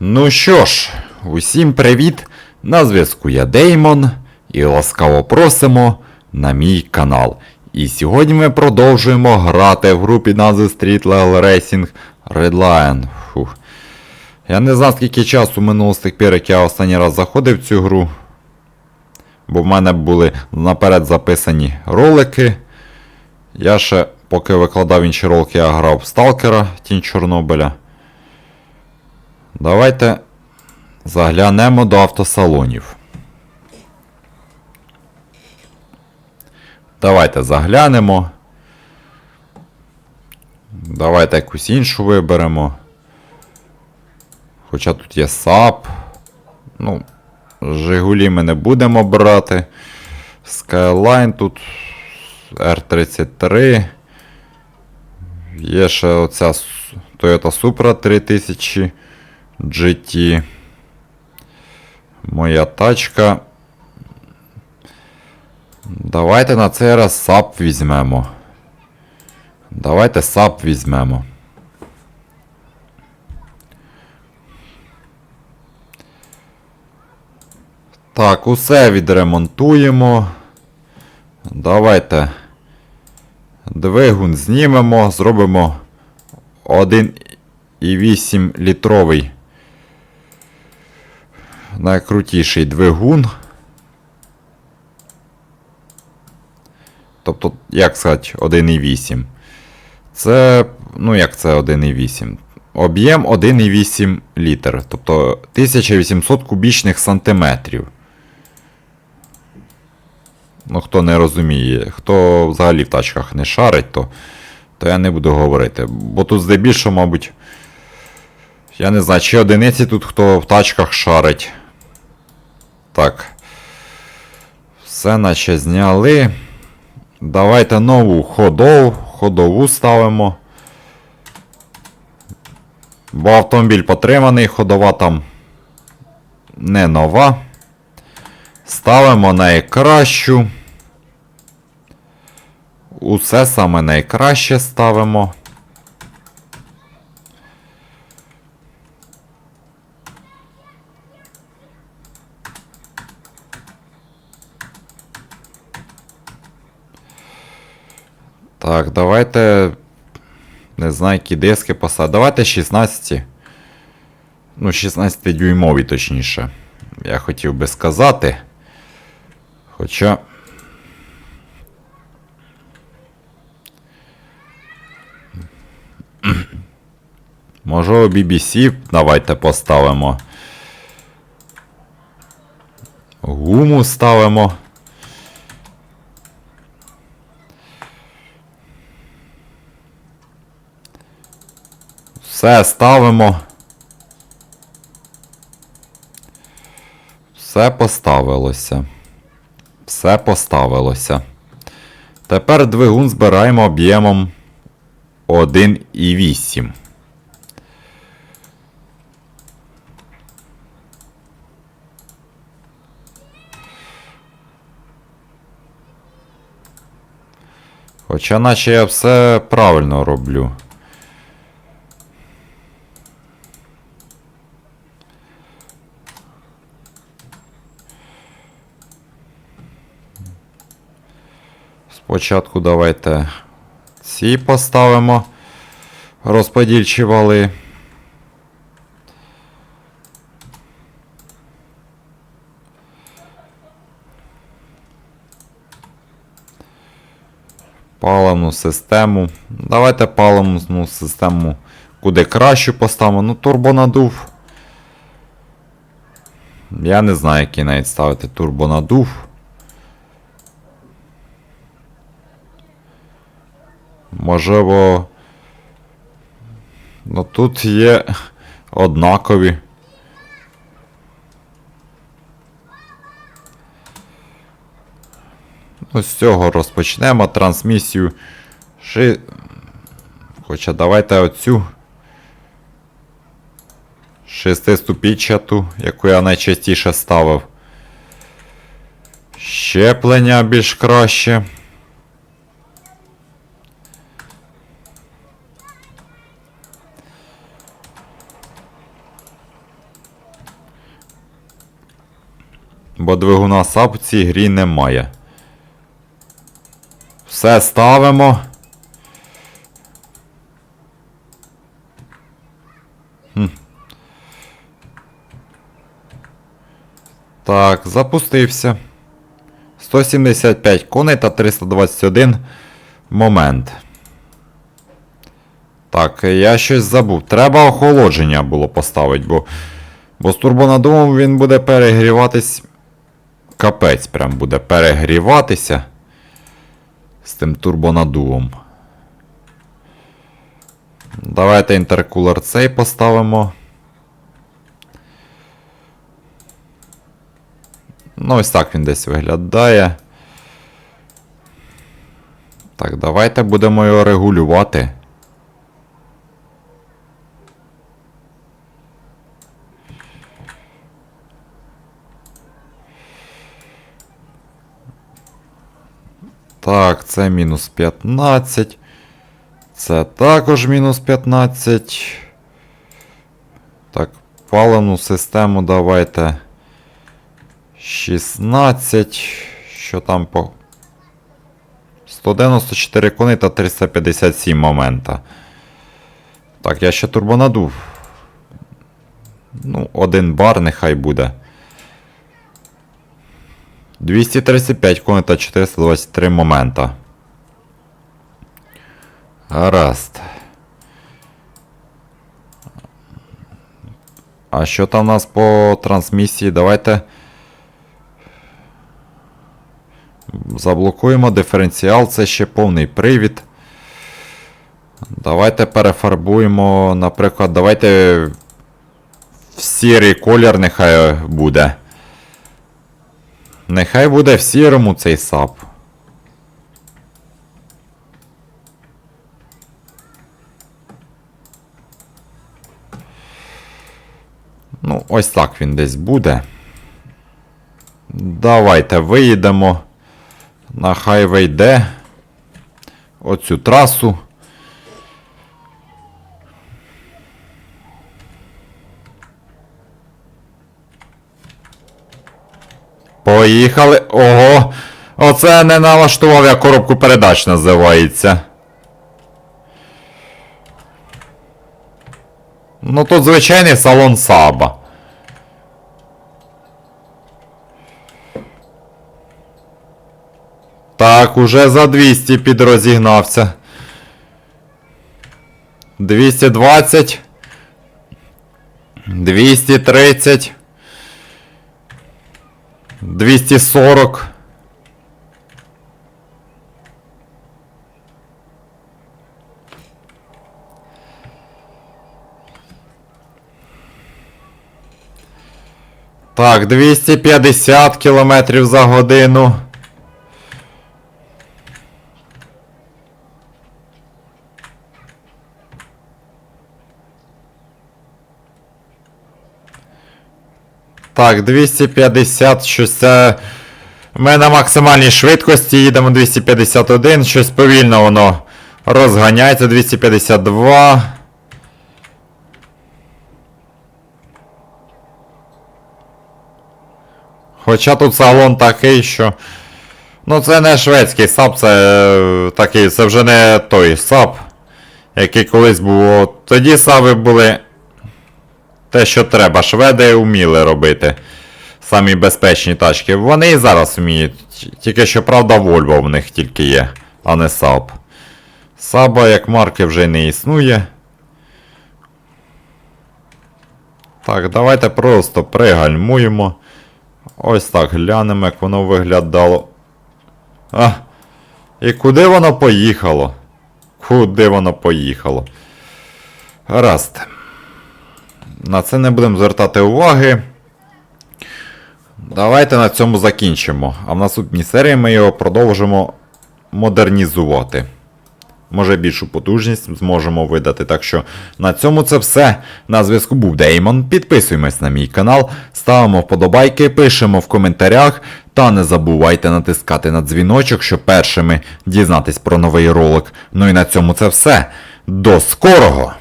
Ну що ж, усім привіт! На зв'язку я Деймон і ласкаво просимо на мій канал. І сьогодні ми продовжуємо грати в групі назви Street Level Racing Redline. Фух. Я не знаю, скільки часу минуло з тих пір, як я останній раз заходив в цю гру. Бо в мене були наперед записані ролики. Я ще, поки викладав інші ролики, я грав в Сталкера Тінь Чорнобиля. Давайте заглянемо до автосалонів. Давайте заглянемо. Давайте якусь іншу виберемо. Хоча тут є САП. Ну, Жигулі ми не будемо брати. Skyline тут R33. Є ще оця Toyota Supra 3000 GT. Моя тачка. Давайте на цей раз САП візьмемо. Давайте САП візьмемо. Так, усе відремонтуємо. Давайте двигун знімемо, зробимо 1,8 літровий найкрутіший двигун. Тобто, як сказати, 1,8. Це, ну як це 1,8? Об'єм 1,8 літр. Тобто 1800 кубічних сантиметрів. Ну, хто не розуміє, хто взагалі в тачках не шарить, то, то я не буду говорити. Бо тут здебільшого, мабуть, я не знаю, чи одиниці тут хто в тачках шарить. Так. Все наче зняли. Давайте нову ходову, ходову ставимо. Бо автомобіль потриманий, ходова там не нова. Ставимо найкращу. Усе саме найкраще ставимо. Так, давайте. Не знаю, які диски посадити. Давайте 16. Ну, 16 дюймові, точніше. Я хотів би сказати. Хоча. Може BBC давайте поставимо. Гуму ставимо. Все ставимо. Все поставилося. Все поставилося. Тепер двигун збираємо об'ємом 1,8. Хоча наче я все правильно роблю. Спочатку давайте ці поставимо розподільчі вали. Паливну систему. Давайте паливну систему куди кращу поставимо. Ну, турбонадув. Я не знаю, який навіть ставити турбонадув. Можливо. Ну тут є однакові. Ну, з цього розпочнемо трансмісію. Ши... Хоча давайте оцю. Шестиступічату, яку я найчастіше ставив. Щеплення більш краще. Бо двигуна САП в цій грі немає. Все ставимо. Так, запустився. 175 коней та 321 момент. Так, я щось забув. Треба охолодження було поставити, бо, бо з турбонадувом він буде перегріватись. Капець прям буде перегріватися з тим турбонадувом. Давайте інтеркулер цей поставимо. Ну, ось так він десь виглядає. Так, давайте будемо його регулювати. Так, це мінус 15. Це також мінус 15. Так, паливну систему давайте. 16. Що там по. 194 коней та 357 момента. Так, я ще турбонадув. Ну, один бар нехай буде. 235 коней та 423 момента. Гаразд. А що там у нас по трансмісії? Давайте. Заблокуємо диференціал, це ще повний привід. Давайте перефарбуємо, наприклад, давайте в сірий колір нехай буде. Нехай буде в сірому цей сап. Ну, ось так він десь буде. Давайте виїдемо на хайвей Д. Оцю трасу. Поїхали. Ого! Оце не налаштував я коробку передач називається. Ну тут звичайний салон Саба. Так, уже за 200 підрозігнався. 220. 230. 240. Так, 250 кілометрів за годину. Так, 250, щось це. Ми на максимальній швидкості їдемо 251, щось повільно воно розганяється 252. Хоча тут салон такий, що. Ну це не шведський САП, це е, такий, це вже не той САП, який колись був. Тоді САПи були те, що треба. Шведи вміли робити. Самі безпечні тачки. Вони і зараз вміють. Тільки що, правда, Volvo в них тільки є, а не Saab. Саба як марки вже не існує. Так, давайте просто пригальмуємо. Ось так глянемо, як воно виглядало. А! І куди воно поїхало? Куди воно поїхало? Гаразд. На це не будемо звертати уваги. Давайте на цьому закінчимо. А в наступній серії ми його продовжимо модернізувати. Може більшу потужність зможемо видати. Так що на цьому це все. На зв'язку був Деймон. Підписуємось на мій канал, ставимо вподобайки, пишемо в коментарях. Та не забувайте натискати на дзвіночок, щоб першими дізнатись про новий ролик. Ну і на цьому це все. До скорого!